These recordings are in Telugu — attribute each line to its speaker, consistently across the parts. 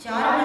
Speaker 1: 자,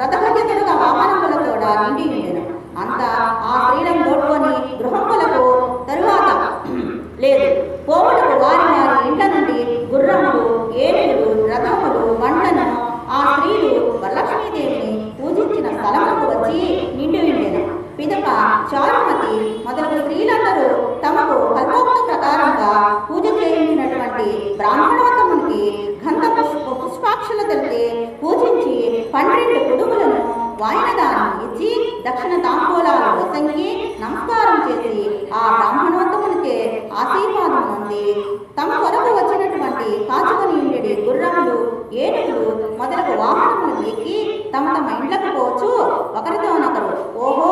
Speaker 1: రథభగ్యతలుగా వాహనముల కూడా నిండి ఉండెను అంతా ఆ స్త్రీలను తోడుకొని గృహములకు తరువాత లేదు. పోవులకు వారి వారి ఇంట నుండి రథములు బండలను ఆ స్త్రీలు వరలక్ష్మీదేవిని పూజించిన స్థలములకు వచ్చి నిండి ఉండేను పిదప చారుమతి మొదలగు స్త్రీలందరూ తమకు కల్పోక్త ప్రకారంగా పూజ చేయించినటువంటి బ్రాహ్మణోత్తమునికి గంధ పుష్ప పుష్పాక్షలతోటి పూజించి పన్నెండు కుడుములను వాయినదానం ఇచ్చి దక్షిణ తాంబూలాలు వసంగి నమస్కారం చేసి ఆ బ్రాహ్మణోత్తమునికి ఆశీర్వాదం ఉంది తమ కొరకు వచ్చినటువంటి కాచుకొని ఉండే గుర్రములు ఏనుగులు మొదలగు వాహనములు ఎక్కి తమ తమ ఇండ్లకు పోవచ్చు. ఒకరితోనొకరు ఓహో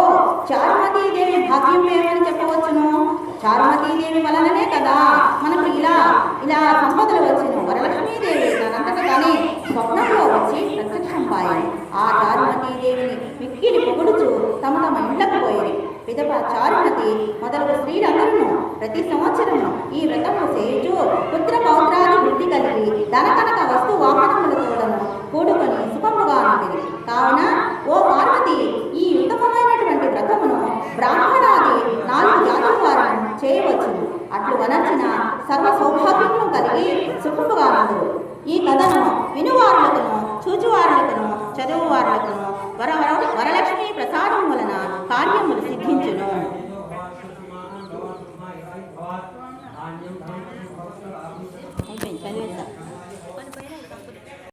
Speaker 1: చారుమతీదేవి భాగ్యం ఏమని చెప్పవచ్చును. చారుమతీదేవి వలననే కదా మనకు ఇలా ఇలా సంపదలు వచ్చిన వరలక్ష్మీదేవి తనంతట కానీ స్వప్నంలో వచ్చి ప్రత్యక్షం పాయి ఆ చారుమతీదేవిని మిక్కిలి పొగుడుచు తమ తమ ఇండ్లకు పోయేది. విధవ చారుమతి మొదలగు స్త్రీలందరూ ప్రతి సంవత్సరము ఈ వ్రతము చేయుచు పుత్ర పౌత్రాది వృద్ధి కలిగి ధనకనక వస్తు వాహనములతోడను కూడుకొని సుఖముగా ఉండేది కావున ఓ పార్వతి ఈ ఉత్తమమైనటువంటి వ్రతమును బ్రాహ్మణాది నాలుగు జాతుల చేయవచ్చు చేయవచ్చును. అట్లు వనర్చిన సర్వ సౌభాగ్యములు కలిగి సుఖముగా ఉండదు ఈ కథను వినువారులకును చూచువారులకును చదువువారులకును వర వర- వరలక్ష్మి ప్రసాదం వలన కార్యములు సిద్ధించును.